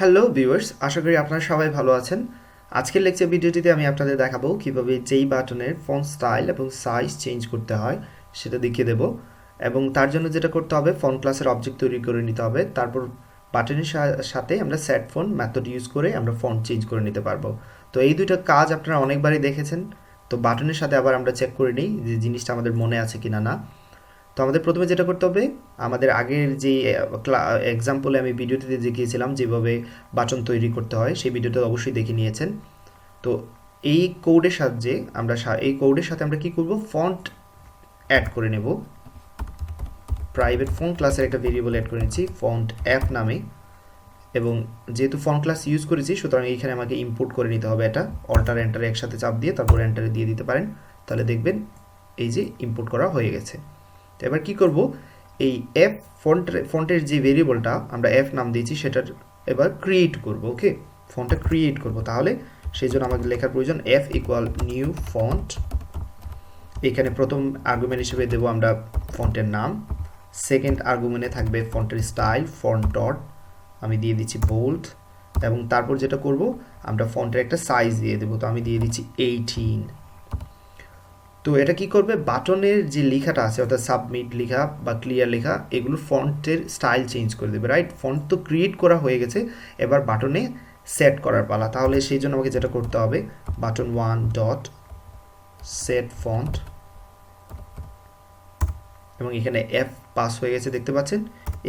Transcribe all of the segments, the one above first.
Hello viewers আশা করি আপনারা সবাই ভালো আছেন। আজকের লেকচার ভিডিওটিতে আমি আপনাদের দেখাবো কীভাবে যেই বাটনের ফন্ট স্টাইল এবং সাইজ চেঞ্জ করতে হয় সেটা দেখিয়ে দেব এবং তার জন্য যেটা করতে হবে ফোন ক্লাসের অবজেক্ট তৈরি করে নিতে হবে। তারপর বাটনের সাথে আমরা সেট ফোন মেথড ইউজ করে আমরা ফন্ট চেঞ্জ করে নিতে পারব। তো এই দুইটা কাজ আপনারা অনেকবারই দেখেছেন। তো বাটনের সাথে আবার আমরা চেক করে নিই যে জিনিসটা আমাদের মনে আছে কিনা না। তো আমাদের প্রথমে যেটা করতে হবে, আমাদের আগের যে এক্সাম্পলে আমি ভিডিওটিতে দেখিয়েছিলাম যেভাবে বাচন তৈরি করতে হয়, সেই ভিডিওটা অবশ্যই দেখে নিয়েছেন। তো এই কোডের সাহায্যে আমরা এই কোডের সাথে আমরা কি করব? ফন্ট অ্যাড করে নেব। প্রাইভেট ফন্ট ক্লাসের একটা ভেরিয়েবল অ্যাড করে নিচ্ছি ফন্ট অ্যাপ নামে। এবং যেহেতু ফন্ট ক্লাস ইউজ করেছি, সুতরাং এইখানে আমাকে ইম্পোর্ট করে নিতে হবে এটা। অল্টার এন্টারে একসাথে চাপ দিয়ে তারপর এন্টারে দিয়ে দিতে পারেন। তাহলে দেখবেন এই যে ইম্পোর্ট করা হয়ে গেছে। তো এবার কি করব? এই এফ ফন্ট ফন্টের যে ভেরিয়েবলটা আমরা এফ নাম দিয়েছি, সেটার এবার ক্রিয়েট করব ওকে ফন্টটা ক্রিয়েট করব, তাহলে সেই জন্য আমাদের লেখার প্রয়োজন এফ ইকুয়াল নিউ ফন্ট এখানে প্রথম আর্গুমেন্ট হিসেবে দেব আমরা ফন্টের নাম। সেকেন্ড আর্গুমেন্টে থাকবে ফন্টের স্টাইল ফন্ট ডট আমি দিয়ে দিচ্ছি বোল্ড এবং তারপর যেটা করব, আমরা ফন্টের একটা সাইজ দিয়ে দেবো, তো আমি দিয়ে দিচ্ছি এইটিন তো এটা কি করবে? বাটনের যে লেখাটা আছে, অর্থাৎ সাবমিট লেখা বা ক্লিয়ার লেখা, এগুলো ফন্টের স্টাইল চেঞ্জ করে দেবে রাইট ফন্ট তো ক্রিয়েট করা হয়ে গেছে, এবার বাটনে সেট করার পালা। তাহলে সেই জন্য আমাকে যেটা করতে হবে button one dot set font এবং এখানে এফ পাস হয়ে গেছে, দেখতে পাচ্ছেন?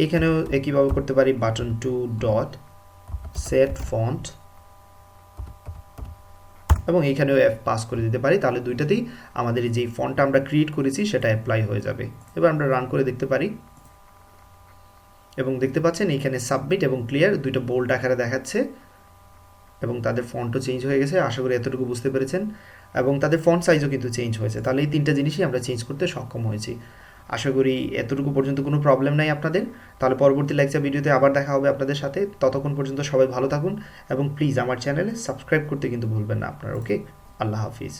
এখানেও একইভাবে করতে পারি button two dot set font এবং এখানেও এফ পাস করে দিতে পারি, তাহলে দুইটাতেই আমাদের যে ফন্টটা আমরা ক্রিয়েট করেছি সেটা অ্যাপ্লাই হয়ে যাবে। এবার আমরা রান করে দেখতে পারি। এবং দেখতে পাচ্ছেন এখানে সাবমিট এবং ক্লিয়ার দুইটা বোল্ড আকারে দেখাচ্ছে। এবং তাদের ফন্টও চেঞ্জ হয়ে গেছে, আশা করি এতটুকু বুঝতে পেরেছেন। এবং তাদের ফন্ট সাইজও কিন্তু চেঞ্জ হয়েছে। তাহলে এই তিনটা জিনিসই আমরা চেঞ্জ করতে সক্ষম হয়েছি। আশা করি এতটুকু পর্যন্ত কোনো প্রবলেম নাই আপনাদের। তাহলে পরবর্তী লেকচার ভিডিওতে আবার দেখা হবে আপনাদের সাথে। ততক্ষণ পর্যন্ত সবাই ভালো থাকুন এবং প্লিজ আমার চ্যানেলে সাবস্ক্রাইব করতে কিন্তু ভুলবেন না আপনার ওকে আল্লাহ হাফিজ।